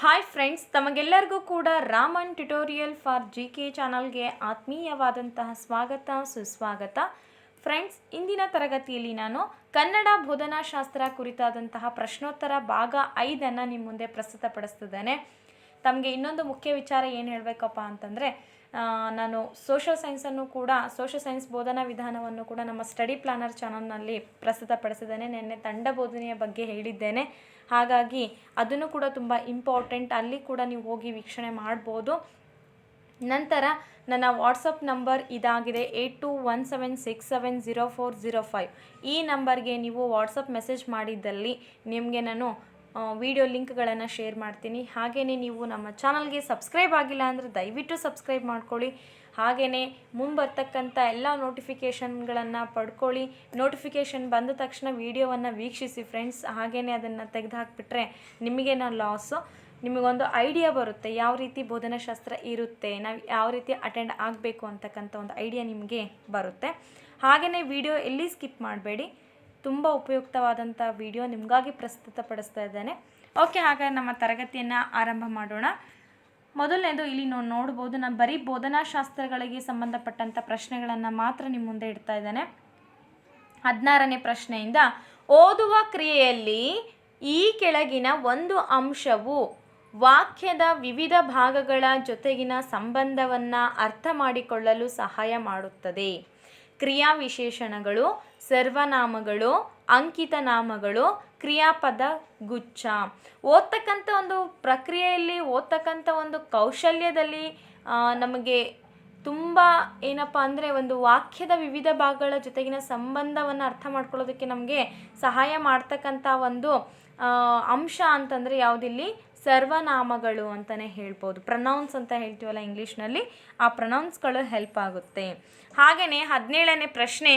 Hi friends ತಮಗೆಲ್ಲರಿಗೂ ಕೂಡ Raman tutorial for G K ಚಾನಲ್ಗೆ ಆತ್ಮೀಯವಾದಂತಹ ಸ್ವಾಗತ, ಸುಸ್ವಾಗತ. ಫ್ರೆಂಡ್ಸ್ ಇಂದಿನ ತರಗತಿಯಲ್ಲಿ ನಾನು ಕನ್ನಡ ಬೋಧನಾಶಾಸ್ತ್ರ ಕುರಿತಾದಂತಹ ಪ್ರಶ್ನೋತ್ತರ ಭಾಗ ಐದನ್ನು ನಿಮ್ಮ ಮುಂದೆ ಪ್ರಸ್ತುತಪಡಿಸ್ತಿದ್ದೇನೆ. ತಮಗೆ ಇನ್ನೊಂದು ಮುಖ್ಯ ವಿಚಾರ ಏನು ಹೇಳಬೇಕಪ್ಪ ಅಂತಂದರೆ ನಾನು ಸೋಷಲ್ ಸೈನ್ಸನ್ನು ಕೂಡ ಸೋಷಲ್ ಸೈನ್ಸ್ ಬೋಧನಾ ವಿಧಾನವನ್ನು ಕೂಡ ನಮ್ಮ ಸ್ಟಡಿ ಪ್ಲಾನರ್ ಚಾನಲ್ನಲ್ಲಿ ಪ್ರಸ್ತುತಪಡಿಸಿದ್ದೇನೆ. ನಿನ್ನೆ ತಂಡ ಬೋಧನೆಯ ಬಗ್ಗೆ ಹೇಳಿದ್ದೇನೆ. ಹಾಗಾಗಿ ಅದನ್ನು ಕೂಡ ತುಂಬ ಇಂಪಾರ್ಟೆಂಟ್ ಅಲ್ಲಿ ಕೂಡ ನೀವು ಹೋಗಿ ವೀಕ್ಷಣೆ ಮಾಡ್ಬೋದು. ನಂತರ ನನ್ನ ವಾಟ್ಸಪ್ ನಂಬರ್ ಇದಾಗಿದೆ eight two one seven six seven zero four zero five ಈ ನಂಬರ್ಗೆ ನೀವು ವಾಟ್ಸಪ್ ಮೆಸೇಜ್ ಮಾಡಿದ್ದಲ್ಲಿ ನಿಮಗೆ ನಾನು ವಿಡಿಯೋ ಲಿಂಕ್ಗಳನ್ನು ಶೇರ್ ಮಾಡ್ತೀನಿ. ಹಾಗೆಯೇ ನೀವು ನಮ್ಮ ಚಾನಲ್ಗೆ ಸಬ್ಸ್ಕ್ರೈಬ್ ಆಗಿಲ್ಲ ಅಂದರೆ ದಯವಿಟ್ಟು ಸಬ್ಸ್ಕ್ರೈಬ್ ಮಾಡ್ಕೊಳ್ಳಿ. ಹಾಗೆಯೇ ಮುಂಬರ್ತಕ್ಕಂಥ ಎಲ್ಲ ನೋಟಿಫಿಕೇಷನ್ಗಳನ್ನು ಪಡ್ಕೊಳ್ಳಿ. ನೋಟಿಫಿಕೇಷನ್ ಬಂದ ತಕ್ಷಣ ವೀಡಿಯೋವನ್ನು ವೀಕ್ಷಿಸಿ ಫ್ರೆಂಡ್ಸ್ ಹಾಗೆಯೇ ಅದನ್ನು ತೆಗೆದುಹಾಕ್ಬಿಟ್ರೆ ನಿಮಗೇನೋ ಲಾಸು ನಿಮಗೊಂದು ಐಡಿಯಾ ಬರುತ್ತೆ ಯಾವ ರೀತಿ ಬೋಧನಾಶಾಸ್ತ್ರ ಇರುತ್ತೆ, ನಾವು ಯಾವ ರೀತಿ ಅಟೆಂಡ್ ಆಗಬೇಕು ಅಂತಕ್ಕಂಥ ಒಂದು ಐಡಿಯಾ ನಿಮಗೆ ಬರುತ್ತೆ. ಹಾಗೆಯೇ ವಿಡಿಯೋ ಎಲ್ಲಿ ಸ್ಕಿಪ್ ಮಾಡಬೇಡಿ. ತುಂಬ ಉಪಯುಕ್ತವಾದಂಥ ವಿಡಿಯೋ ನಿಮಗಾಗಿ ಪ್ರಸ್ತುತಪಡಿಸ್ತಾ ಇದ್ದೇನೆ. ಓಕೆ, ಹಾಗಾದ್ರೆ ನಮ್ಮ ತರಗತಿಯನ್ನು ಆರಂಭ ಮಾಡೋಣ. ಮೊದಲನೇದು ಇಲ್ಲಿ ನಾವು ನೋಡ್ಬೋದು. ನಾನು ಬರೀ ಬೋಧನಾಶಾಸ್ತ್ರಗಳಿಗೆ ಸಂಬಂಧಪಟ್ಟಂಥ ಪ್ರಶ್ನೆಗಳನ್ನು ಮಾತ್ರ ನಿಮ್ಮ ಮುಂದೆ ಇಡ್ತಾ ಇದ್ದೇನೆ. ಹದಿನಾರನೇ ಪ್ರಶ್ನೆಯಿಂದ, ಓದುವ ಕ್ರಿಯೆಯಲ್ಲಿ ಈ ಕೆಳಗಿನ ಒಂದು ಅಂಶವು ವಾಕ್ಯದ ವಿವಿಧ ಭಾಗಗಳ ಜೊತೆಗಿನ ಸಂಬಂಧವನ್ನು ಅರ್ಥ ಮಾಡಿಕೊಳ್ಳಲು ಸಹಾಯ ಮಾಡುತ್ತದೆ. ಕ್ರಿಯಾ ವಿಶೇಷಣಗಳು ಸರ್ವನಾಮಗಳು ಅಂಕಿತ ನಾಮಗಳು ಕ್ರಿಯಾಪದ ಗುಚ್ಛ ಓದ್ತಕ್ಕಂಥ ಒಂದು ಪ್ರಕ್ರಿಯೆಯಲ್ಲಿ, ಓದ್ತಕ್ಕಂಥ ಒಂದು ಕೌಶಲ್ಯದಲ್ಲಿ ನಮಗೆ ತುಂಬ ಏನಪ್ಪ ಅಂದರೆ ಒಂದು ವಾಕ್ಯದ ವಿವಿಧ ಭಾಗಗಳ ಜೊತೆಗಿನ ಸಂಬಂಧವನ್ನು ಅರ್ಥ ಮಾಡ್ಕೊಳ್ಳೋದಕ್ಕೆ ನಮಗೆ ಸಹಾಯ ಮಾಡ್ತಕ್ಕಂಥ ಒಂದು ಅಂಶ ಅಂತಂದರೆ ಯಾವುದಿಲ್ಲಿ? ಸರ್ವನಾಮಗಳು ಅಂತಲೇ ಹೇಳ್ಬೋದು. ಪ್ರನೌನ್ಸ್ ಅಂತ ಹೇಳ್ತೀವಲ್ಲ ಇಂಗ್ಲೀಷ್ನಲ್ಲಿ, ಆ ಪ್ರನೌನ್ಸ್ಗಳು ಹೆಲ್ಪ್ ಆಗುತ್ತೆ. ಹಾಗೆಯೇ ಹದಿನೇಳನೇ ಪ್ರಶ್ನೆ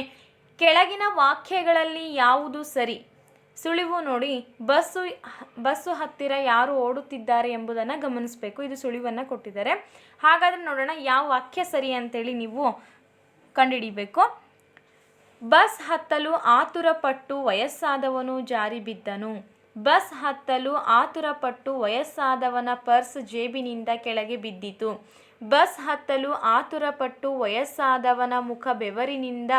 ಕೆಳಗಿನ ವಾಕ್ಯಗಳಲ್ಲಿ ಯಾವುದು ಸರಿ? ಸುಳಿವು ನೋಡಿ, ಬಸ್ಸು ಬಸ್ಸು ಹತ್ತಿರ ಯಾರು ಓಡುತ್ತಿದ್ದಾರೆ ಎಂಬುದನ್ನು ಗಮನಿಸಬೇಕು. ಇದು ಸುಳಿವನ್ನು ಕೊಟ್ಟಿದ್ದಾರೆ. ಹಾಗಾದರೆ ನೋಡೋಣ, ಯಾವ ವಾಕ್ಯ ಸರಿ ಅಂತೇಳಿ ನೀವು ಕಂಡುಹಿಡಿಬೇಕು. ಬಸ್ ಹತ್ತಲು ಆತುರಪಟ್ಟು ವಯಸ್ಸಾದವನು ಜಾರಿ ಬಿದ್ದನು. ಬಸ್ ಹತ್ತಲು ಆತುರಪಟ್ಟು ವಯಸ್ಸಾದವನ ಪರ್ಸ್ ಜೇಬಿನಿಂದ ಕೆಳಗೆ ಬಿದ್ದಿತು. ಬಸ್ ಹತ್ತಲು ಆತುರಪಟ್ಟು ವಯಸ್ಸಾದವನ ಮುಖ ಬೆವರಿನಿಂದ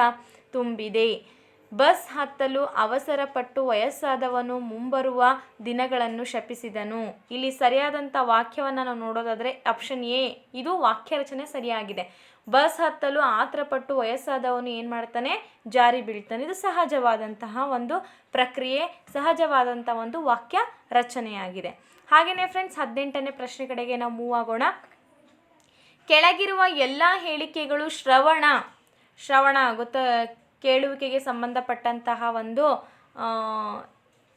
ತುಂಬಿದೆ. ಬಸ್ ಹತ್ತಲು ಅವಸರಪಟ್ಟು ವಯಸ್ಸಾದವನು ಮುಂಬರುವ ದಿನಗಳನ್ನು ಶಪಿಸಿದನು. ಇಲ್ಲಿ ಸರಿಯಾದಂಥ ವಾಕ್ಯವನ್ನು ನಾವು ನೋಡೋದಾದರೆ ಆಪ್ಷನ್ ಎ ಇದು ವಾಕ್ಯ ರಚನೆ ಸರಿಯಾಗಿದೆ. ಬಸ್ ಹತ್ತಲು ಆತುರಪಟ್ಟು ವಯಸ್ಸಾದವನು ಏನು ಮಾಡ್ತಾನೆ? ಜಾರಿ ಬೀಳ್ತಾನೆ. ಇದು ಸಹಜವಾದಂತಹ ಒಂದು ಪ್ರಕ್ರಿಯೆ ಸಹಜವಾದಂಥ ಒಂದು ವಾಕ್ಯ ರಚನೆಯಾಗಿದೆ. ಹಾಗೆಯೇ ಫ್ರೆಂಡ್ಸ್ ಹದಿನೆಂಟನೇ ಪ್ರಶ್ನೆ ಕಡೆಗೆ ನಾವು ಮೂವ್ ಆಗೋಣ. ಕೆಳಗಿರುವ ಎಲ್ಲ ಹೇಳಿಕೆಗಳು ಶ್ರವಣ. ಶ್ರವಣ ಗೊತ್ತ ಕೇಳುವಿಕೆಗೆ ಸಂಬಂಧಪಟ್ಟಂತಹ ಒಂದು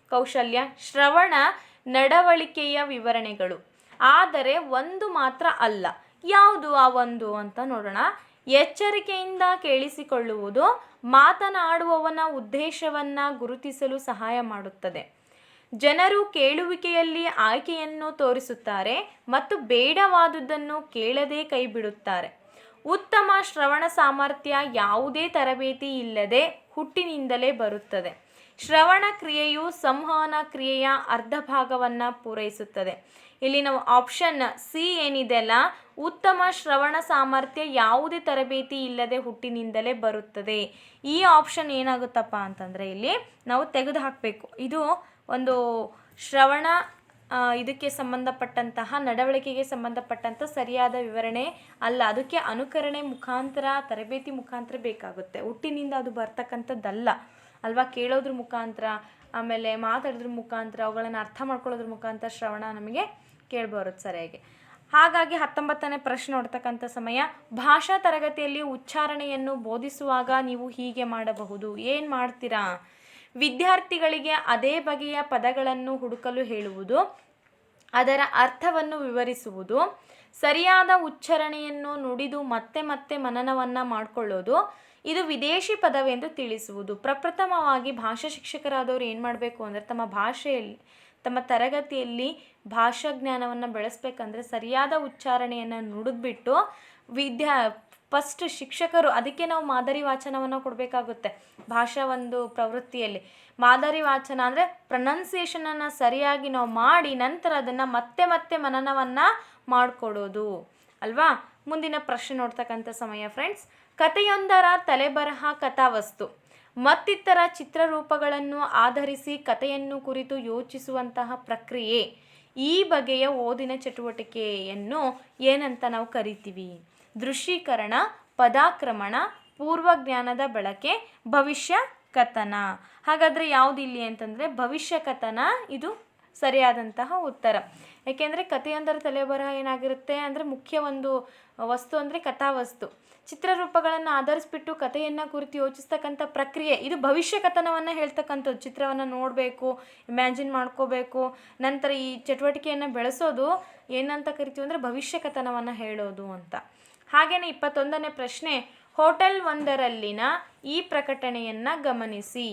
ಕೌಶಲ್ಯ. ಶ್ರವಣ ನಡವಳಿಕೆಯ ವಿವರಣೆಗಳು. ಆದರೆ ಒಂದು ಮಾತ್ರ ಅಲ್ಲ. ಯಾವುದು ಆ ಒಂದು ಅಂತ ನೋಡೋಣ. ಎಚ್ಚರಿಕೆಯಿಂದ ಕೇಳಿಸಿಕೊಳ್ಳುವುದು ಮಾತನಾಡುವವನ ಉದ್ದೇಶವನ್ನು ಗುರುತಿಸಲು ಸಹಾಯ ಮಾಡುತ್ತದೆ. ಜನರು ಕೇಳುವಿಕೆಯಲ್ಲಿ ಆಯ್ಕೆಯನ್ನು ತೋರಿಸುತ್ತಾರೆ ಮತ್ತು ಬೇಡವಾದುದನ್ನು ಕೇಳದೇ ಕೈಬಿಡುತ್ತಾರೆ. ಉತ್ತಮ ಶ್ರವಣ ಸಾಮರ್ಥ್ಯ ಯಾವುದೇ ತರಬೇತಿ ಇಲ್ಲದೆ ಹುಟ್ಟಿನಿಂದಲೇ ಬರುತ್ತದೆ. ಶ್ರವಣ ಕ್ರಿಯೆಯು ಸಂವಹನ ಕ್ರಿಯೆಯ ಅರ್ಧ ಭಾಗವನ್ನು ಪೂರೈಸುತ್ತದೆ. ಇಲ್ಲಿ ನಾವು ಆಪ್ಷನ್ ಸಿ ಏನಿದೆ ಅಲ್ಲ ಉತ್ತಮ ಶ್ರವಣ ಸಾಮರ್ಥ್ಯ ಯಾವುದೇ ತರಬೇತಿ ಇಲ್ಲದೆ ಹುಟ್ಟಿನಿಂದಲೇ ಬರುತ್ತದೆ. ಈ ಆಪ್ಷನ್ ಏನಾಗುತ್ತಪ್ಪ ಅಂತಂದರೆ ಇಲ್ಲಿ ನಾವು ತೆಗೆದು ಹಾಕಬೇಕು ಇದು ಒಂದು ಶ್ರವಣ ಇದಕ್ಕೆ ಸಂಬಂಧಪಟ್ಟಂತಹ ನಡವಳಿಕೆಗೆ ಸಂಬಂಧಪಟ್ಟಂಥ ಸರಿಯಾದ ವಿವರಣೆ ಅಲ್ಲ. ಅದಕ್ಕೆ ಅನುಕರಣೆ ಮುಖಾಂತರ, ತರಬೇತಿ ಮುಖಾಂತರ ಬೇಕಾಗುತ್ತೆ. ಹುಟ್ಟಿನಿಂದ ಅದು ಬರ್ತಕ್ಕಂಥದ್ದಲ್ಲ. ಅಲ್ವಾ? ಕೇಳೋದ್ರ ಮುಖಾಂತರ, ಆಮೇಲೆ ಮಾತಾಡೋದ್ರ ಮುಖಾಂತರ, ಅವುಗಳನ್ನು ಅರ್ಥ ಮಾಡ್ಕೊಳ್ಳೋದ್ರ ಮುಖಾಂತರ ಶ್ರವಣ ನಮಗೆ ಕೇಳಿಬರುತ್ತೆ ಸರಿಯಾಗಿ. ಹಾಗಾಗಿ ಹತ್ತೊಂಬತ್ತನೇ ಪ್ರಶ್ನೆ ನೋಡ್ತಕ್ಕಂಥ ಸಮಯ. ಭಾಷಾ ತರಗತಿಯಲ್ಲಿ ಉಚ್ಚಾರಣೆಯನ್ನು ಬೋಧಿಸುವಾಗ ನೀವು ಹೀಗೆ ಮಾಡಬಹುದು. ಏನು ಮಾಡ್ತೀರಾ? ವಿದ್ಯಾರ್ಥಿಗಳಿಗೆ ಅದೇ ಬಗೆಯ ಪದಗಳನ್ನು ಹುಡುಕಲು ಹೇಳುವುದು, ಅದರ ಅರ್ಥವನ್ನು ವಿವರಿಸುವುದು, ಸರಿಯಾದ ಉಚ್ಚಾರಣೆಯನ್ನು ನುಡಿದು ಮತ್ತೆ ಮತ್ತೆ ಮನನವನ್ನು ಮಾಡಿಕೊಳ್ಳೋದು, ಇದು ವಿದೇಶಿ ಪದವೆಂದು ತಿಳಿಸುವುದು. ಪ್ರಪ್ರಥಮವಾಗಿ ಭಾಷಾ ಶಿಕ್ಷಕರಾದವರು ಏನು ಮಾಡಬೇಕು ಅಂದರೆ ತಮ್ಮ ಭಾಷೆಯಲ್ಲಿ, ತಮ್ಮ ತರಗತಿಯಲ್ಲಿ ಭಾಷಾ ಜ್ಞಾನವನ್ನು ಬೆಳೆಸ್ಬೇಕಂದ್ರೆ ಸರಿಯಾದ ಉಚ್ಚಾರಣೆಯನ್ನು ನುಡಿದ್ಬಿಟ್ಟು ವಿದ್ಯಾ ಫಸ್ಟ್ ಶಿಕ್ಷಕರು ಅದಕ್ಕೆ ನಾವು ಮಾದರಿ ವಾಚನವನ್ನು ಕೊಡಬೇಕಾಗುತ್ತೆ. ಭಾಷಾ ಒಂದು ಪ್ರವೃತ್ತಿಯಲ್ಲಿ. ಮಾದರಿ ವಾಚನ ಅಂದರೆ ಪ್ರೊನೌನ್ಸಿಯೇಷನನ್ನು ಸರಿಯಾಗಿ ನಾವು ಮಾಡಿ ನಂತರ ಅದನ್ನು ಮತ್ತೆ ಮತ್ತೆ ಮನನವನ್ನು ಮಾಡಿಕೊಡೋದು. ಅಲ್ವಾ? ಮುಂದಿನ ಪ್ರಶ್ನೆ ನೋಡ್ತಕ್ಕಂಥ ಸಮಯ ಫ್ರೆಂಡ್ಸ್ ಕಥೆಯೊಂದರ ತಲೆಬರಹ ಕಥಾವಸ್ತು. ಮತ್ತಿತರ ಚಿತ್ರರೂಪಗಳನ್ನು ಆಧರಿಸಿ ಕಥೆಯನ್ನು ಕುರಿತು ಯೋಚಿಸುವಂತಹ ಪ್ರಕ್ರಿಯೆ. ಈ ಬಗೆಯ ಓದಿನ ಚಟುವಟಿಕೆಯನ್ನು ಏನಂತ ನಾವು ಕರಿತೀವಿ? ದೃಶ್ಯೀಕರಣ ಪದಾಕ್ರಮಣ, ಪೂರ್ವಜ್ಞಾನದ ಬಳಕೆ, ಭವಿಷ್ಯ ಕಥನ. ಹಾಗಾದರೆ ಯಾವುದು ಇಲ್ಲಿ ಅಂತಂದರೆ ಭವಿಷ್ಯ ಕಥನ ಇದು ಸರಿಯಾದಂತಹ ಉತ್ತರ. ಯಾಕೆಂದರೆ ಕಥೆಯೊಂದರ ತಲೆಬರಹ ಏನಾಗಿರುತ್ತೆ ಅಂದರೆ ಮುಖ್ಯ ಒಂದು ವಸ್ತು ಅಂದರೆ ಕಥಾವಸ್ತು. ಚಿತ್ರರೂಪಗಳನ್ನು ಆಧರಿಸ್ಬಿಟ್ಟು ಕಥೆಯನ್ನು ಕುರಿತು ಯೋಚಿಸ್ತಕ್ಕಂಥ ಪ್ರಕ್ರಿಯೆ, ಇದು ಭವಿಷ್ಯ ಕಥನವನ್ನು ಹೇಳ್ತಕ್ಕಂಥದ್ದು. ಚಿತ್ರವನ್ನು ನೋಡಬೇಕು, ಇಮ್ಯಾಜಿನ್ ಮಾಡ್ಕೋಬೇಕು, ನಂತರ ಈ ಚಟುವಟಿಕೆಯನ್ನು ಬೆಳೆಸೋದು ಏನಂತ ಕರಿತೀವಿ ಅಂದರೆ ಭವಿಷ್ಯ ಕಥನವನ್ನು ಹೇಳೋದು ಅಂತ. ಹಾಗೆಯೇ ಇಪ್ಪತ್ತೊಂದನೇ ಪ್ರಶ್ನೆ, ಹೋಟೆಲ್ ಒಂದರಲ್ಲಿನ ಈ ಪ್ರಕಟಣೆಯನ್ನು ಗಮನಿಸಿ.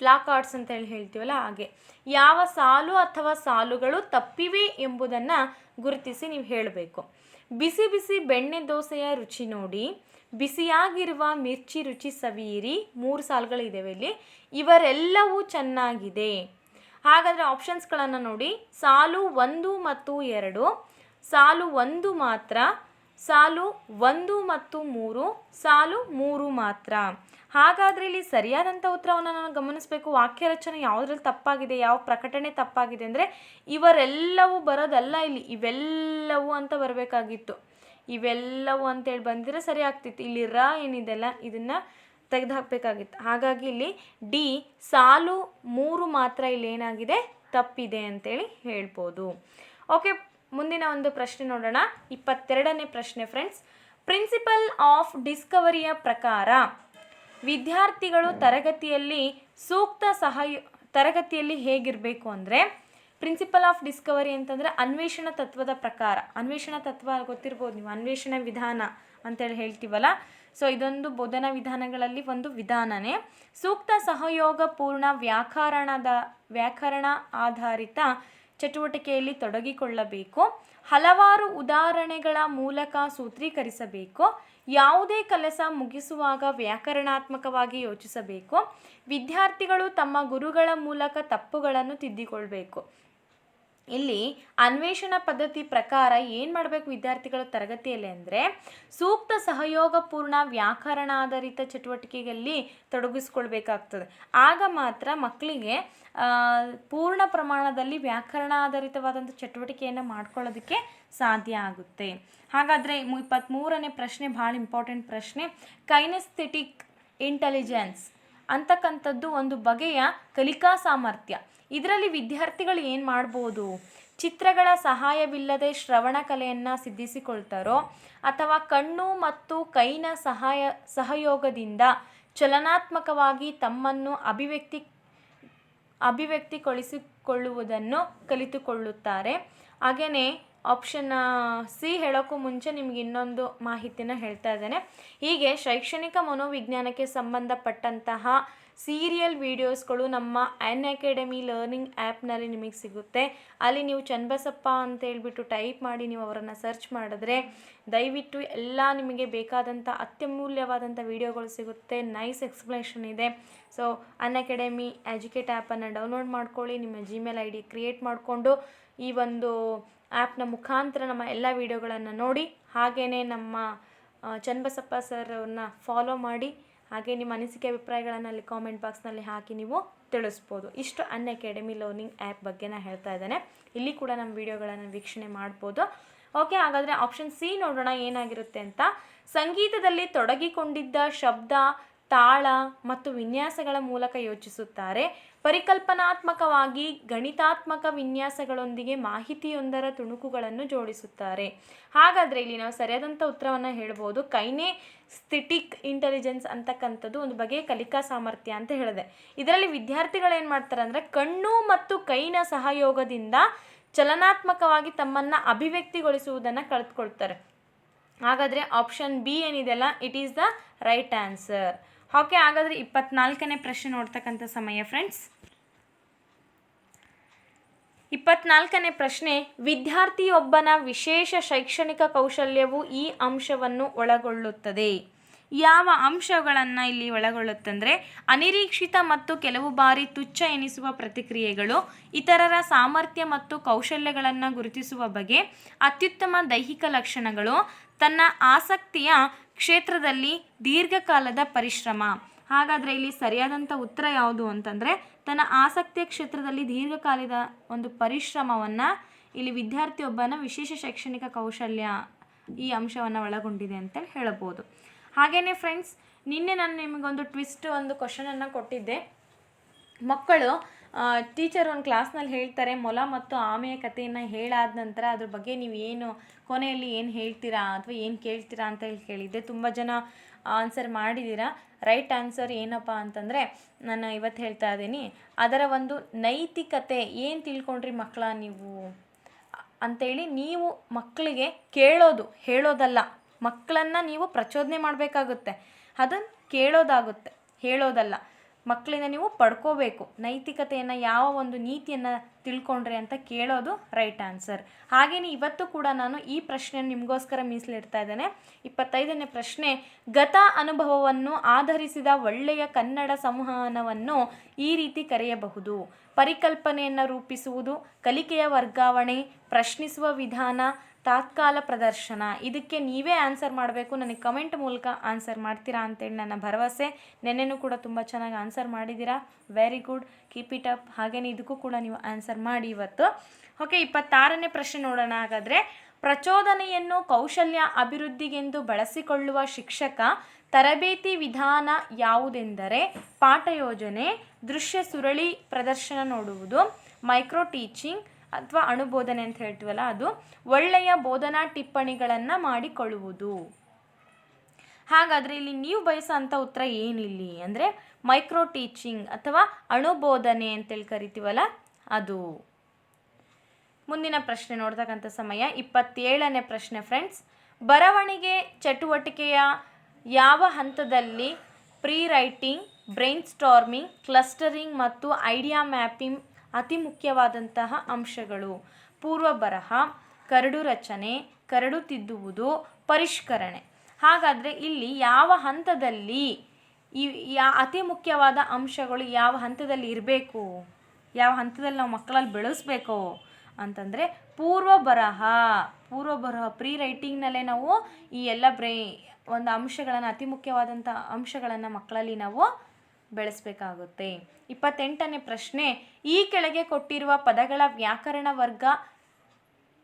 ಪ್ಲಾಕಾರ್ಡ್ಸ್ ಅಂತ ಹೇಳಿ ಹೇಳ್ತೀವಲ್ಲ ಹಾಗೆ. ಯಾವ ಸಾಲು ಅಥವಾ ಸಾಲುಗಳು ತಪ್ಪಿವೆ ಎಂಬುದನ್ನು ಗುರುತಿಸಿ ನೀವು ಹೇಳಬೇಕು. ಬಿಸಿ ಬಿಸಿ ಬೆಣ್ಣೆ ದೋಸೆಯ ರುಚಿ ನೋಡಿ. ಬಿಸಿಯಾಗಿರುವ ಮಿರ್ಚಿ ರುಚಿ ಸವಿಯಿರಿ. ಮೂರು ಸಾಲುಗಳಿದ್ದಾವೆ ಇಲ್ಲಿ. ಇವರೆಲ್ಲವೂ ಚೆನ್ನಾಗಿದೆ. ಹಾಗಾದರೆ ಆಪ್ಷನ್ಸ್ಗಳನ್ನು ನೋಡಿ. ಸಾಲು ಒಂದು ಮತ್ತು ಎರಡು. ಸಾಲು ಒಂದು ಮಾತ್ರ. ಸಾಲು ಒಂದು ಮತ್ತು ಮೂರು, ಸಾಲು ಮೂರು ಮಾತ್ರ. ಹಾಗಾದರೆ ಇಲ್ಲಿ ಸರಿಯಾದಂಥ ಉತ್ತರವನ್ನು ನಾನು ಗಮನಿಸಬೇಕು. ವಾಕ್ಯ ರಚನೆ ಯಾವುದ್ರಲ್ಲಿ ತಪ್ಪಾಗಿದೆ, ಯಾವ ಪ್ರಕಟಣೆ ತಪ್ಪಾಗಿದೆ ಅಂದರೆ ಇವರೆಲ್ಲವೂ ಬರೋದಲ್ಲ ಇಲ್ಲಿ. ಇವೆಲ್ಲವೂ ಅಂತ ಬರಬೇಕಾಗಿತ್ತು. ಇವೆಲ್ಲವೂ ಅಂತೇಳಿ ಬಂದಿದ್ರೆ ಸರಿ ಆಗ್ತಿತ್ತು. ಇಲ್ಲಿ ರ ಏನಿದೆಲ್ಲ ಇದನ್ನು ತೆಗೆದು ಹಾಕಬೇಕಾಗಿತ್ತು ಹಾಗಾಗಿ ಇಲ್ಲಿ ಡಿ, ಸಾಲು ಮೂರು ಮಾತ್ರ ಇಲ್ಲಿ ಏನಾಗಿದೆ? ತಪ್ಪಿದೆ ಅಂತೇಳಿ ಹೇಳ್ಬೋದು. ಓಕೆ ಮುಂದಿನ ಒಂದು ಪ್ರಶ್ನೆ ನೋಡೋಣ. ಇಪ್ಪತ್ತೆರಡನೇ ಪ್ರಶ್ನೆ ಫ್ರೆಂಡ್ಸ್ ಪ್ರಿನ್ಸಿಪಲ್ ಆಫ್ ಡಿಸ್ಕವರಿಯ ಪ್ರಕಾರ ವಿದ್ಯಾರ್ಥಿಗಳು ತರಗತಿಯಲ್ಲಿ ಸೂಕ್ತ ಸಹಾಯ, ತರಗತಿಯಲ್ಲಿ ಹೇಗಿರಬೇಕು ಅಂದರೆ ಪ್ರಿನ್ಸಿಪಲ್ ಆಫ್ ಡಿಸ್ಕವರಿ ಅಂತಂದರೆ ಅನ್ವೇಷಣ ತತ್ವದ ಪ್ರಕಾರ. ಅನ್ವೇಷಣ ತತ್ವ ಗೊತ್ತಿರ್ಬೋದು ನೀವು, ಅನ್ವೇಷಣ ವಿಧಾನ ಅಂತೇಳಿ ಹೇಳ್ತೀವಲ್ಲ. ಸೊ ಇದೊಂದು ಬೋಧನಾ ವಿಧಾನಗಳಲ್ಲಿ ಒಂದು ವಿಧಾನನೇ. ಸೂಕ್ತ ಸಹಯೋಗಪೂರ್ಣ ವ್ಯಾಕರಣದ, ವ್ಯಾಕರಣ ಆಧಾರಿತ ಚಟುವಟಿಕೆಯಲ್ಲಿ ತೊಡಗಿಕೊಳ್ಳಬೇಕು. ಹಲವಾರು ಉದಾಹರಣೆಗಳ ಮೂಲಕ ಸೂತ್ರೀಕರಿಸಬೇಕು. ಯಾವುದೇ ಕೆಲಸ ಮುಗಿಸುವಾಗ ವ್ಯಾಕರಣಾತ್ಮಕವಾಗಿ ಯೋಚಿಸಬೇಕು. ವಿದ್ಯಾರ್ಥಿಗಳು ತಮ್ಮ ಗುರುಗಳ ಮೂಲಕ ತಪ್ಪುಗಳನ್ನು ತಿದ್ದಿಕೊಳ್ಬೇಕು. ಇಲ್ಲಿ ಅನ್ವೇಷಣಾ ಪದ್ಧತಿ ಪ್ರಕಾರ ಏನು ಮಾಡಬೇಕು ವಿದ್ಯಾರ್ಥಿಗಳು ತರಗತಿಯಲ್ಲಿ ಅಂದರೆ ಸೂಕ್ತ ಸಹಯೋಗಪೂರ್ಣ ವ್ಯಾಕರಣಾಧಾರಿತ ಚಟುವಟಿಕೆಯಲ್ಲಿ ತೊಡಗಿಸ್ಕೊಳ್ಬೇಕಾಗ್ತದೆ. ಆಗ ಮಾತ್ರ ಮಕ್ಕಳಿಗೆ ಪೂರ್ಣ ಪ್ರಮಾಣದಲ್ಲಿ ವ್ಯಾಕರಣ ವ್ಯಾಕರಣಾಧಾರಿತವಾದಂಥ ಚಟುವಟಿಕೆಯನ್ನು ಮಾಡ್ಕೊಳ್ಳೋದಕ್ಕೆ ಸಾಧ್ಯ ಆಗುತ್ತೆ. ಹಾಗಾದರೆ ಇಪ್ಪತ್ತ್ಮೂರನೇ ಪ್ರಶ್ನೆ ಭಾಳ ಇಂಪಾರ್ಟೆಂಟ್ ಪ್ರಶ್ನೆ. Kinaesthetic intelligence. ಅಂತಕ್ಕಂಥದ್ದು ಒಂದು ಬಗೆಯ ಕಲಿಕಾ ಸಾಮರ್ಥ್ಯ. ಇದರಲ್ಲಿ ವಿದ್ಯಾರ್ಥಿಗಳು ಏನು ಮಾಡ್ಬೋದು? ಚಿತ್ರಗಳ ಸಹಾಯವಿಲ್ಲದೆ ಶ್ರವಣ ಕಲೆಯನ್ನು ಸಿದ್ಧಿಸಿಕೊಳ್ತಾರೋ ಅಥವಾ ಕಣ್ಣು ಮತ್ತು ಕೈನ ಸಹಾಯ, ಸಹಯೋಗದಿಂದ ಚಲನಾತ್ಮಕವಾಗಿ ತಮ್ಮನ್ನು ಅಭಿವ್ಯಕ್ತಿ, ಅಭಿವ್ಯಕ್ತಿಗೊಳಿಸಿಕೊಳ್ಳುವುದನ್ನು ಕಲಿತುಕೊಳ್ಳುತ್ತಾರೆ. ಹಾಗೆಯೇ ಆಪ್ಷನ್ ಸಿ ಹೇಳೋಕ್ಕೂ ಮುಂಚೆ ನಿಮ್ಗೆ ಇನ್ನೊಂದು ಮಾಹಿತಿನ ಹೇಳ್ತಾ ಇದ್ದೇನೆ. ಹೀಗೆ ಶೈಕ್ಷಣಿಕ ಮನೋವಿಜ್ಞಾನಕ್ಕೆ ಸಂಬಂಧಪಟ್ಟಂತಹ ಸೀರಿಯಲ್ ವಿಡಿಯೋಸ್ಗಳು ನಮ್ಮ ಅನ್ ಅಕಾಡೆಮಿ ಲರ್ನಿಂಗ್ ಆ್ಯಪ್ನಲ್ಲಿ ನಿಮಗೆ ಸಿಗುತ್ತೆ. ಅಲ್ಲಿ ನೀವು ಚನ್ನಬಸಪ್ಪ ಅಂತ ಹೇಳ್ಬಿಟ್ಟು ಟೈಪ್ ಮಾಡಿ ನೀವು ಅವರನ್ನು ಸರ್ಚ್ ಮಾಡಿದ್ರೆ ದಯವಿಟ್ಟು ಎಲ್ಲ ನಿಮಗೆ ಬೇಕಾದಂಥ ಅತ್ಯಮೂಲ್ಯವಾದಂಥ ವಿಡಿಯೋಗಳು ಸಿಗುತ್ತೆ. ನೈಸ್ ಎಕ್ಸ್ಪ್ಲನೇಷನ್ ಇದೆ. ಸೊ ಅನ್ ಅಕಾಡೆಮಿ ಎಜುಕೇಟ್ ಆ್ಯಪನ್ನು ಡೌನ್ಲೋಡ್ ಮಾಡ್ಕೊಳ್ಳಿ. ನಿಮ್ಮ ಜಿಮೇಲ್ ಐ ಡಿ ಕ್ರಿಯೇಟ್ ಮಾಡಿಕೊಂಡು ಈ ಒಂದು ಆ್ಯಪ್ನ ಮುಖಾಂತರ ನಮ್ಮ ಎಲ್ಲ ವಿಡಿಯೋಗಳನ್ನು ನೋಡಿ ಹಾಗೆಯೇ ನಮ್ಮ ಚನ್ನಬಸಪ್ಪ ಸರ್ ಅವ್ರನ್ನ ಫಾಲೋ ಮಾಡಿ ಹಾಗೆ ನಿಮ್ಮ ಅನಿಸಿಕೆ ಅಭಿಪ್ರಾಯಗಳನ್ನು ಅಲ್ಲಿ ಕಾಮೆಂಟ್ ಬಾಕ್ಸ್ನಲ್ಲಿ ಹಾಕಿ ನೀವು ತಿಳಿಸ್ಬೋದು. ಇಷ್ಟು ಅನ್ ಅಕಾಡೆಮಿ ಲರ್ನಿಂಗ್ ಆ್ಯಪ್ ಬಗ್ಗೆ ನಾನು ಹೇಳ್ತಾ ಇದ್ದೇನೆ. ಇಲ್ಲಿ ಕೂಡ ನಮ್ಮ ವಿಡಿಯೋಗಳನ್ನು ವೀಕ್ಷಣೆ ಮಾಡ್ಬೋದು. ಓಕೆ ಹಾಗಾದರೆ ಆಪ್ಷನ್ ಸಿ ನೋಡೋಣ ಏನಾಗಿರುತ್ತೆ ಅಂತ. ಸಂಗೀತದಲ್ಲಿ ತೊಡಗಿಕೊಂಡಿದ್ದ ಶಬ್ದ ತಾಳ ಮತ್ತು ವಿನ್ಯಾಸಗಳ ಮೂಲಕ ಯೋಚಿಸುತ್ತಾರೆ. ಪರಿಕಲ್ಪನಾತ್ಮಕವಾಗಿ ಗಣಿತಾತ್ಮಕ ವಿನ್ಯಾಸಗಳೊಂದಿಗೆ ಮಾಹಿತಿಯೊಂದರ ತುಣುಕುಗಳನ್ನು ಜೋಡಿಸುತ್ತಾರೆ. ಹಾಗಾದರೆ ಇಲ್ಲಿ ನಾವು ಸರಿಯಾದಂಥ ಉತ್ತರವನ್ನು ಹೇಳ್ಬೋದು. ಕೈನೇ ಸ್ಥಿಟಿಕ್ ಇಂಟೆಲಿಜೆನ್ಸ್ ಅಂತಕ್ಕಂಥದ್ದು ಒಂದು ಬಗೆಯ ಕಲಿಕಾ ಸಾಮರ್ಥ್ಯ ಅಂತ ಹೇಳಿದೆ. ಇದರಲ್ಲಿ ವಿದ್ಯಾರ್ಥಿಗಳು ಏನು ಮಾಡ್ತಾರೆ ಅಂದರೆ ಕಣ್ಣು ಮತ್ತು ಕೈನ ಸಹಯೋಗದಿಂದ ಚಲನಾತ್ಮಕವಾಗಿ ತಮ್ಮನ್ನು ಅಭಿವ್ಯಕ್ತಿಗೊಳಿಸುವುದನ್ನು ಕಳೆದುಕೊಳ್ತಾರೆ ಹಾಗಾದರೆ ಆಪ್ಷನ್ ಬಿ ಏನಿದೆಲ್ಲ it is the right answer. Okay ಹಾಗಾದರೆ ಇಪ್ಪತ್ನಾಲ್ಕನೇ ಪ್ರಶ್ನೆ ನೋಡ್ತಕ್ಕಂಥ ಸಮಯ ಫ್ರೆಂಡ್ಸ್ ಇಪ್ಪತ್ನಾಲ್ಕನೇ ಪ್ರಶ್ನೆ, ವಿದ್ಯಾರ್ಥಿಯೊಬ್ಬನ ವಿಶೇಷ ಶೈಕ್ಷಣಿಕ ಕೌಶಲ್ಯವು ಈ ಅಂಶವನ್ನು ಒಳಗೊಳ್ಳುತ್ತದೆ. ಯಾವ ಅಂಶಗಳನ್ನು ಇಲ್ಲಿ ಒಳಗೊಳ್ಳುತ್ತಂದರೆ, ಅನಿರೀಕ್ಷಿತ ಮತ್ತು ಕೆಲವು ಬಾರಿ ತುಚ್ಛ ಎನಿಸುವ ಪ್ರತಿಕ್ರಿಯೆಗಳು, ಇತರರ ಸಾಮರ್ಥ್ಯ ಮತ್ತು ಕೌಶಲ್ಯಗಳನ್ನು ಗುರುತಿಸುವ ಬಗೆ ಅತ್ಯುತ್ತಮ ದೈಹಿಕ ಲಕ್ಷಣಗಳು ತನ್ನ ಆಸಕ್ತಿಯ ಕ್ಷೇತ್ರದಲ್ಲಿ ದೀರ್ಘಕಾಲದ ಪರಿಶ್ರಮ. ಹಾಗಾದರೆ ಇಲ್ಲಿ ಸರಿಯಾದಂಥ ಉತ್ತರ ಯಾವುದು ಅಂತಂದರೆ, ತನ್ನ ಆಸಕ್ತಿಯ ಕ್ಷೇತ್ರದಲ್ಲಿ ದೀರ್ಘಕಾಲದ ಒಂದು ಪರಿಶ್ರಮವನ್ನು ಇಲ್ಲಿ ವಿದ್ಯಾರ್ಥಿಯೊಬ್ಬನ ವಿಶೇಷ ಶೈಕ್ಷಣಿಕ ಕೌಶಲ್ಯ ಈ ಅಂಶವನ್ನು ಒಳಗೊಂಡಿದೆ ಅಂತ ಹೇಳಬಹುದು. ಹಾಗೆಯೇ ಫ್ರೆಂಡ್ಸ್ ನಿನ್ನೆ ನಾನು ನಿಮಗೊಂದು ಟ್ವಿಸ್ಟ್ ಒಂದು ಕ್ವಶನನ್ನು ಕೊಟ್ಟಿದ್ದೆ. ಮಕ್ಕಳು ಟೀಚರ್ ಒಂದು ಕ್ಲಾಸ್ನಲ್ಲಿ ಹೇಳ್ತಾರೆ, ಮೊಲ ಮತ್ತು ಆಮೆಯ ಕಥೆಯನ್ನು ಹೇಳಾದ ನಂತರ ಅದ್ರ ಬಗ್ಗೆ ನೀವು ಏನು ಕೊನೆಯಲ್ಲಿ ಏನು ಹೇಳ್ತೀರಾ ಅಥವಾ ಏನು ಕೇಳ್ತೀರಾ ಅಂತ ಹೇಳಿ ಕೇಳಿದ್ದೆ. ತುಂಬ ಜನ ಆನ್ಸರ್ ಮಾಡಿದ್ದೀರಾ ರೈಟ್ ಆನ್ಸರ್ ಏನಪ್ಪ ಅಂತಂದರೆ ನಾನು ಇವತ್ತು ಹೇಳ್ತಾ ಇದ್ದೀನಿ. ಅದರ ಒಂದು ನೈತಿಕತೆ ಏನು ತಿಳ್ಕೊಂಡ್ರಿ ಮಕ್ಕಳ ನೀವು? ಅಂತೇಳಿ ನೀವು ಮಕ್ಕಳಿಗೆ ಕೇಳೋದು, ಹೇಳೋದಲ್ಲ. ಮಕ್ಕಳನ್ನು ನೀವು ಪ್ರಚೋದನೆ ಮಾಡಬೇಕಾಗುತ್ತೆ. ಅದನ್ನು ಕೇಳೋದಾಗುತ್ತೆ, ಹೇಳೋದಲ್ಲ. ಮಕ್ಕಳಿಂದ ನೀವು ಪಡ್ಕೋಬೇಕು. ನೈತಿಕತೆಯನ್ನು ಯಾವ ಒಂದು ನೀತಿಯನ್ನು ತಿಳ್ಕೊಂಡ್ರೆ ಅಂತ ಕೇಳೋದು ರೈಟ್ ಆನ್ಸರ್ ಹಾಗೆಯೇ ಇವತ್ತು ಕೂಡ ನಾನು ಈ ಪ್ರಶ್ನೆಯನ್ನು ನಿಮಗೋಸ್ಕರ ಮೀಸಲಿಡ್ತಾ ಇದ್ದೇನೆ. ಇಪ್ಪತ್ತೈದನೇ ಪ್ರಶ್ನೆ, ಗತ ಅನುಭವವನ್ನು ಆಧರಿಸಿದ ಒಳ್ಳೆಯ ಕನ್ನಡ ಸಂವಹನವನ್ನು ಈ ರೀತಿ ಕರೆಯಬಹುದು. ಪರಿಕಲ್ಪನೆಯನ್ನು ರೂಪಿಸುವುದು, ಕಲಿಕೆಯ ವರ್ಗಾವಣೆ, ಪ್ರಶ್ನಿಸುವ ವಿಧಾನ ತಾತ್ಕಾಲ ಪ್ರದರ್ಶನ. ಇದಕ್ಕೆ ನೀವೇ ಆನ್ಸರ್ ಮಾಡಬೇಕು. ನನಗೆ ಕಮೆಂಟ್ ಮೂಲಕ ಆನ್ಸರ್ ಮಾಡ್ತೀರಾ ಅಂತೇಳಿ ನನ್ನ ಭರವಸೆ. ನೆನ್ನೆನೂ ಕೂಡ ತುಂಬ ಚೆನ್ನಾಗಿ ಆನ್ಸರ್ ಮಾಡಿದ್ದೀರಾ. Very good keep it up ಹಾಗೆಯೇ ಇದಕ್ಕೂ ಕೂಡ ನೀವು ಆನ್ಸರ್ ಮಾಡಿ ಇವತ್ತು. ಓಕೆ ಇಪ್ಪತ್ತಾರನೇ ಪ್ರಶ್ನೆ ನೋಡೋಣ ಹಾಗಾದರೆ. ಪ್ರಚೋದನೆಯನ್ನು ಕೌಶಲ್ಯ ಅಭಿವೃದ್ಧಿಗೆಂದು ಬಳಸಿಕೊಳ್ಳುವ ಶಿಕ್ಷಕ ತರಬೇತಿ ವಿಧಾನ ಯಾವುದೆಂದರೆ ಪಾಠ ಯೋಜನೆ, ದೃಶ್ಯ ಸುರಳಿ ಪ್ರದರ್ಶನ ನೋಡುವುದು ಮೈಕ್ರೋ ಟೀಚಿಂಗ್ ಅಥವಾ ಅಣುಬೋಧನೆ ಅಂತ ಹೇಳ್ತೀವಲ್ಲ ಅದು ಒಳ್ಳೆಯ ಬೋಧನಾ ಟಿಪ್ಪಣಿಗಳನ್ನು ಮಾಡಿಕೊಳ್ಳುವುದು. ಹಾಗಾದರೆ ಇಲ್ಲಿ ನೀವು ಬಯಸೋಂಥ ಉತ್ತರ ಏನಿಲ್ಲಿ ಅಂದರೆ ಮೈಕ್ರೋ ಟೀಚಿಂಗ್ ಅಥವಾ ಅಣುಬೋಧನೆ ಅಂತೇಳಿ ಕರಿತೀವಲ್ಲ ಅದು. ಮುಂದಿನ ಪ್ರಶ್ನೆ ನೋಡ್ತಕ್ಕಂಥ ಸಮಯ ಇಪ್ಪತ್ತೇಳನೇ ಪ್ರಶ್ನೆ ಫ್ರೆಂಡ್ಸ್ ಬರವಣಿಗೆ ಚಟುವಟಿಕೆಯ ಯಾವ ಹಂತದಲ್ಲಿ pre writing brainstorming clustering ಮತ್ತು ಐಡಿಯಾ ಮ್ಯಾಪಿಂಗ್ ಅತಿ ಮುಖ್ಯವಾದಂತಹ ಅಂಶಗಳು. ಪೂರ್ವ ಬರಹ, ಕರಡು ರಚನೆ, ಕರಡು ತಿದ್ದುವುದು, ಪರಿಷ್ಕರಣೆ. ಹಾಗಾದರೆ ಇಲ್ಲಿ ಯಾವ ಹಂತದಲ್ಲಿ ಈ, ಯಾ, ಅತಿ ಮುಖ್ಯವಾದ ಅಂಶಗಳು ಯಾವ ಹಂತದಲ್ಲಿ ಇರಬೇಕು? ಯಾವ ಹಂತದಲ್ಲಿ ನಾವು ಮಕ್ಕಳಲ್ಲಿ ಬೆಳೆಸ್ಬೇಕು ಅಂತಂದರೆ ಪೂರ್ವ ಬರಹ. ಪೂರ್ವ ಬರಹ, ಪ್ರೀ ರೈಟಿಂಗ್ನಲ್ಲೇ ನಾವು ಈ ಎಲ್ಲ ಬ್ರೈ, ಒಂದು ಅಂಶಗಳನ್ನು, ಅತಿ ಮುಖ್ಯವಾದಂಥ ಅಂಶಗಳನ್ನು ಮಕ್ಕಳಲ್ಲಿ ನಾವು ಬೆಳೆಸಬೇಕಾಗುತ್ತೆ. ಇಪ್ಪತ್ತೆಂಟನೇ ಪ್ರಶ್ನೆ, ಈ ಕೆಳಗೆ ಕೊಟ್ಟಿರುವ ಪದಗಳ ವ್ಯಾಕರಣ ವರ್ಗ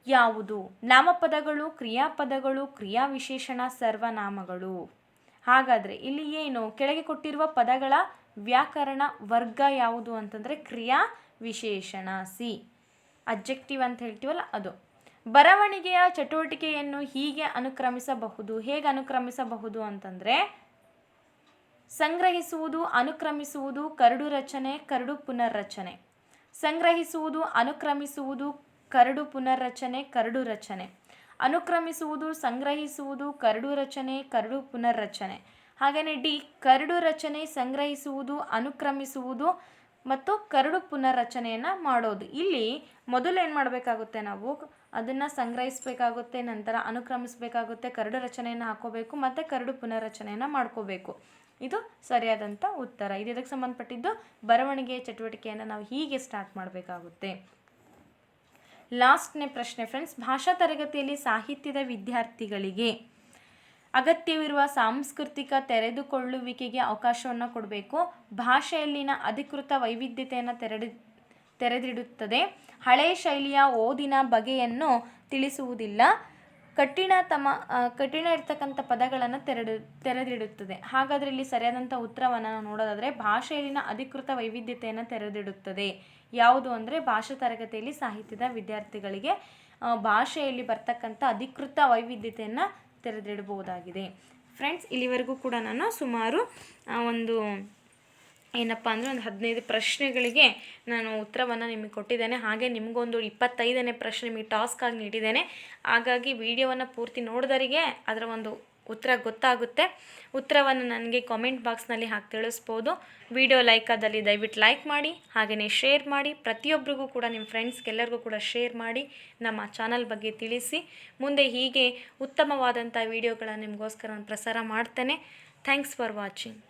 ಯಾವುದು? ನಾಮಪದಗಳು, ಕ್ರಿಯಾಪದಗಳು ಕ್ರಿಯಾ ವಿಶೇಷಣ ಸರ್ವನಾಮಗಳು. ಹಾಗಾದರೆ ಇಲ್ಲಿ ಏನು? ಕೆಳಗೆ ಕೊಟ್ಟಿರುವ ಪದಗಳ ವ್ಯಾಕರಣ ವರ್ಗ ಯಾವುದು ಅಂತಂದರೆ ಕ್ರಿಯಾ ವಿಶೇಷಣ ಸಿ. ಅಬ್ಜೆಕ್ಟಿವ್ ಅಂತ ಹೇಳ್ತೀವಲ್ಲ ಅದು. ಬರವಣಿಗೆಯ ಚಟುವಟಿಕೆಯನ್ನು ಹೀಗೆ ಅನುಕ್ರಮಿಸಬಹುದು, ಹೇಗೆ ಅನುಕ್ರಮಿಸಬಹುದು ಅಂತಂದರೆ ಸಂಗ್ರಹಿಸುವುದು, ಅನುಕ್ರಮಿಸುವುದು, ಕರಡು ರಚನೆ, ಕರಡು ಪುನರ್ರಚನೆ. ಸಂಗ್ರಹಿಸುವುದು, ಅನುಕ್ರಮಿಸುವುದು, ಕರಡು ಪುನರ್ರಚನೆ, ಕರಡು ರಚನೆ. ಅನುಕ್ರಮಿಸುವುದು, ಸಂಗ್ರಹಿಸುವುದು, ಕರಡು ರಚನೆ, ಕರಡು ಪುನರ್ರಚನೆ. ಹಾಗೆಯೇ ಡಿ, ಕರಡು ರಚನೆ, ಸಂಗ್ರಹಿಸುವುದು, ಅನುಕ್ರಮಿಸುವುದು ಮತ್ತು ಕರಡು ಪುನರ್ರಚನೆಯನ್ನು ಮಾಡೋದು. ಇಲ್ಲಿ ಮೊದಲು ಏನು ಮಾಡಬೇಕಾಗುತ್ತೆ ನಾವು? ಅದನ್ನು ಸಂಗ್ರಹಿಸಬೇಕಾಗುತ್ತೆ, ನಂತರ ಅನುಕ್ರಮಿಸಬೇಕಾಗುತ್ತೆ, ಕರಡು ರಚನೆಯನ್ನು ಹಾಕೋಬೇಕು, ಮತ್ತು ಕರಡು ಪುನರ್ರಚನೆಯನ್ನು ಮಾಡ್ಕೋಬೇಕು. ಇದು ಸರಿಯಾದಂಥ ಉತ್ತರ. ಇದು ಇದಕ್ಕೆ ಸಂಬಂಧಪಟ್ಟಿದ್ದು? ಬರವಣಿಗೆಯ ಚಟುವಟಿಕೆಯನ್ನು ನಾವು ಹೀಗೆ ಸ್ಟಾರ್ಟ್ ಮಾಡಬೇಕಾಗುತ್ತೆ. ಲಾಸ್ಟ್ನೇ ಪ್ರಶ್ನೆ ಫ್ರೆಂಡ್ಸ್ ಭಾಷಾ ತರಗತಿಯಲ್ಲಿ ಸಾಹಿತ್ಯದ ವಿದ್ಯಾರ್ಥಿಗಳಿಗೆ ಅಗತ್ಯವಿರುವ ಸಾಂಸ್ಕೃತಿಕ ತೆರೆದುಕೊಳ್ಳುವಿಕೆಗೆ ಅವಕಾಶವನ್ನು ಕೊಡಬೇಕು. ಭಾಷೆಯಲ್ಲಿನ ಅಧಿಕೃತ ವೈವಿಧ್ಯತೆಯನ್ನು ತೆರೆದು, ತೆರೆದಿಡುತ್ತದೆ. ಹಳೆ ಶೈಲಿಯ ಓದಿನ ಬಗೆಯನ್ನು ತಿಳಿಸುವುದಿಲ್ಲ. ಕಠಿಣ ತಮ ಕಠಿಣ ಇರ್ತಕ್ಕಂಥ ಪದಗಳನ್ನು ತೆರೆದು ತೆರೆದಿಡುತ್ತದೆ. ಹಾಗಾದರೆ ಇಲ್ಲಿ ಸರಿಯಾದಂಥ ಉತ್ತರವನ್ನು ನಾವು ನೋಡೋದಾದರೆ, ಭಾಷೆಯಲ್ಲಿನ ಅಧಿಕೃತ ವೈವಿಧ್ಯತೆಯನ್ನು ತೆರೆದಿಡುತ್ತದೆ. ಯಾವುದು ಅಂದರೆ, ಭಾಷಾ ತರಗತಿಯಲ್ಲಿ ಸಾಹಿತ್ಯದ ವಿದ್ಯಾರ್ಥಿಗಳಿಗೆ ಭಾಷೆಯಲ್ಲಿ ಬರ್ತಕ್ಕಂಥ ಅಧಿಕೃತ ವೈವಿಧ್ಯತೆಯನ್ನು ತೆರೆದಿಡಬಹುದಾಗಿದೆ. ಫ್ರೆಂಡ್ಸ್ ಇಲ್ಲಿವರೆಗೂ ಕೂಡ ನಾನು ಸುಮಾರು ಒಂದು ಏನಪ್ಪ ಅಂದರೆ ಒಂದು ಹದಿನೈದು ಪ್ರಶ್ನೆಗಳಿಗೆ ನಾನು ಉತ್ತರವನ್ನು ನಿಮಗೆ ಕೊಟ್ಟಿದ್ದೇನೆ. ಹಾಗೆ ನಿಮಗೊಂದು ಇಪ್ಪತ್ತೈದನೇ ಪ್ರಶ್ನೆ ನಿಮಗೆ ಟಾಸ್ಕ್ ಆಗಿ ನೀಡಿದ್ದೇನೆ. ಹಾಗಾಗಿ ವಿಡಿಯೋವನ್ನು ಪೂರ್ತಿ ನೋಡಿದವರಿಗೆ ಅದರ ಒಂದು ಉತ್ತರ ಗೊತ್ತಾಗುತ್ತೆ. ಉತ್ತರವನ್ನು ನನಗೆ ಕಾಮೆಂಟ್ ಬಾಕ್ಸ್ನಲ್ಲಿ ಹಾಕಿ ತಿಳಿಸ್ಬೋದು. ವಿಡಿಯೋ ಲೈಕ್ ಆದಲ್ಲಿ ದಯವಿಟ್ಟು ಲೈಕ್ ಮಾಡಿ, ಹಾಗೆಯೇ ಶೇರ್ ಮಾಡಿ. ಪ್ರತಿಯೊಬ್ಬರಿಗೂ ಕೂಡ ನಿಮ್ಮ ಫ್ರೆಂಡ್ಸ್ಗೆಲ್ಲರಿಗೂ ಕೂಡ ಶೇರ್ ಮಾಡಿ, ನಮ್ಮ ಚಾನಲ್ ಬಗ್ಗೆ ತಿಳಿಸಿ. ಮುಂದೆ ಹೀಗೆ ಉತ್ತಮವಾದಂಥ ವಿಡಿಯೋಗಳನ್ನು ನಿಮಗೋಸ್ಕರ ನಾನು ಪ್ರಸಾರ ಮಾಡ್ತೇನೆ. Thanks for watching